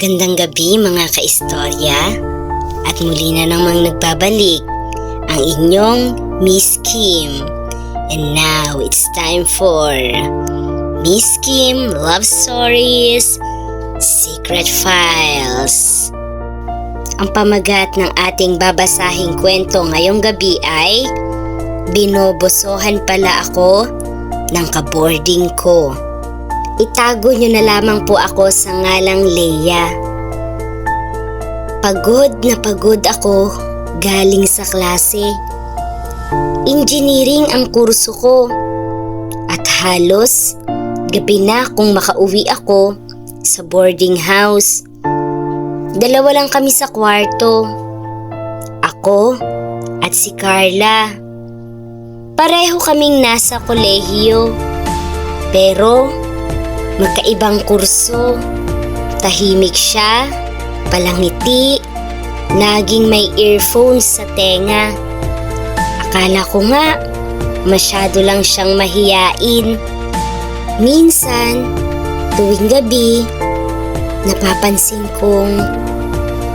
Magandang gabi mga kaistorya at muli na namang nagbabalik ang inyong Miss Kim. And now it's time for Miss Kim Love Stories Secret Files. Ang pamagat ng ating babasahing kwento ngayong gabi ay Binobosohan pala ako ng kaboarding ko. Itago niyo na lamang po ako sa ngalang Leia. Pagod na pagod ako galing sa klase. Engineering ang kurso ko. At halos gabi na kung makauwi ako sa boarding house. Dalawa lang kami sa kwarto. Ako at si Carla. Pareho kaming nasa kolehiyo. Pero magkaibang kurso. Tahimik siya, palangiti, naging may earphones sa tenga. Akala ko nga, masyado lang siyang mahiyain. Minsan, tuwing gabi, napapansin kong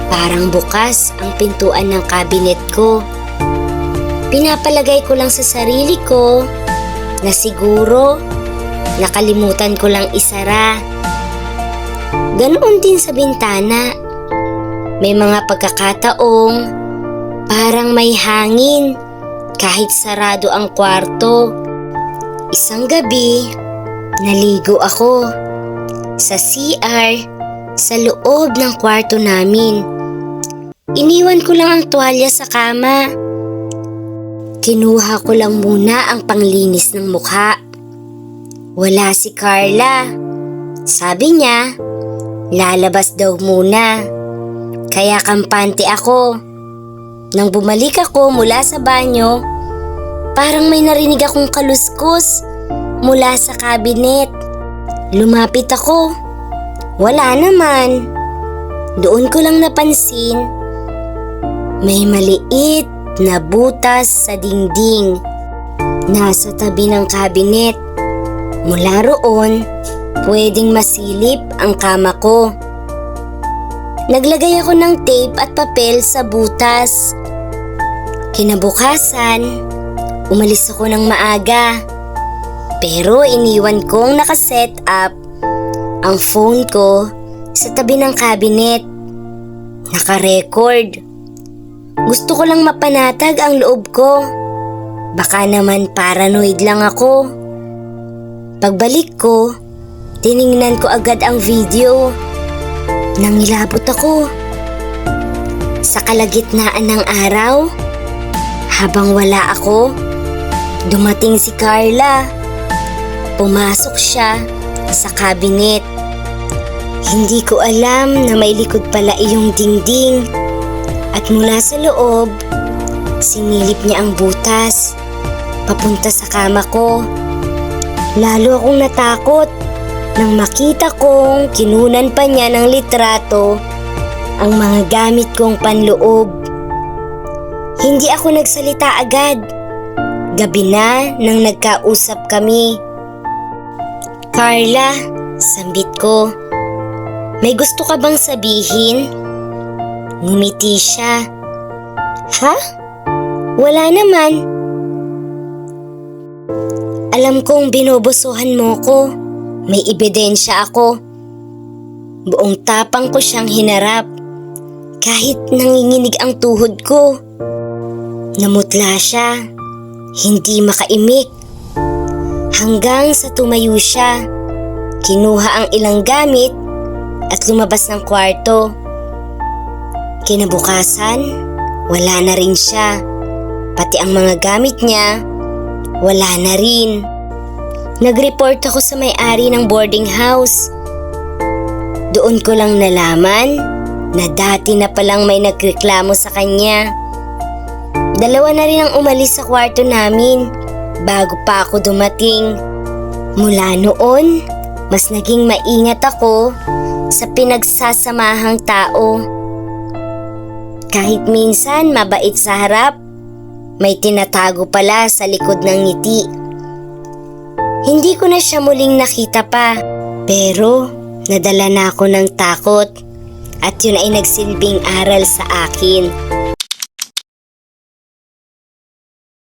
parang bukas ang pintuan ng kabinet ko. Pinapalagay ko lang sa sarili ko na siguro nakalimutan ko lang isara. Ganoon din sa bintana. May mga pagkakataong parang may hangin kahit sarado ang kwarto. Isang gabi, naligo ako sa CR sa loob ng kwarto namin. Iniwan ko lang ang tuwalya sa kama. Kinuha ko lang muna ang panglinis ng mukha. Wala si Carla. Sabi niya, lalabas daw muna. Kaya kampante ako. Nang bumalik ako mula sa banyo, parang may narinig akong kaluskos mula sa kabinet. Lumapit ako. Wala naman. Doon ko lang napansin, may maliit na butas sa dingding. Nasa tabi ng kabinet. Mula roon, pwedeng masilip ang kama ko. Naglagay ako ng tape at papel sa butas. Kinabukasan, umalis ako ng maaga. Pero iniwan kong nakaset up ang phone ko sa tabi ng cabinet. Naka-record. Gusto ko lang mapanatag ang loob ko. Baka naman paranoid lang ako. Pagbalik ko, tiningnan ko agad ang video. Nangilabot ako. Sa kalagitnaan ng araw, habang wala ako, dumating si Carla. Pumasok siya sa kabinet. Hindi ko alam na may likod pala iyong dingding. At mula sa loob, sinilip niya ang butas. Papunta sa kama ko. Lalo akong natakot nang makita kong kinunan pa niya ng litrato ang mga gamit kong panloob. Hindi ako nagsalita agad. Gabi na nang nagkausap kami. Carla, sambit ko. May gusto ka bang sabihin? Ngumiti siya. Ha? Wala naman. Alam kong binobosuhan mo ko. May ebidensya ako. Buong tapang ko siyang hinarap. Kahit nanginginig ang tuhod ko. Namutla siya. Hindi makaimik. Hanggang sa tumayo siya. Kinuha ang ilang gamit at lumabas ng kwarto. Kinabukasan, wala na rin siya. Pati ang mga gamit niya, wala na rin. Nag-report ako sa may-ari ng boarding house. Doon ko lang nalaman na dati na palang may nagreklamo sa kanya. Dalawa na rin ang umalis sa kwarto namin bago pa ako dumating. Mula noon, mas naging maingat ako sa pinagsasamahang tao. Kahit minsan mabait sa harap, may tinatago pala sa likod ng ngiti. Hindi ko na siya muling nakita pa, pero nadala na ako ng takot. At yun ay nagsilbing aral sa akin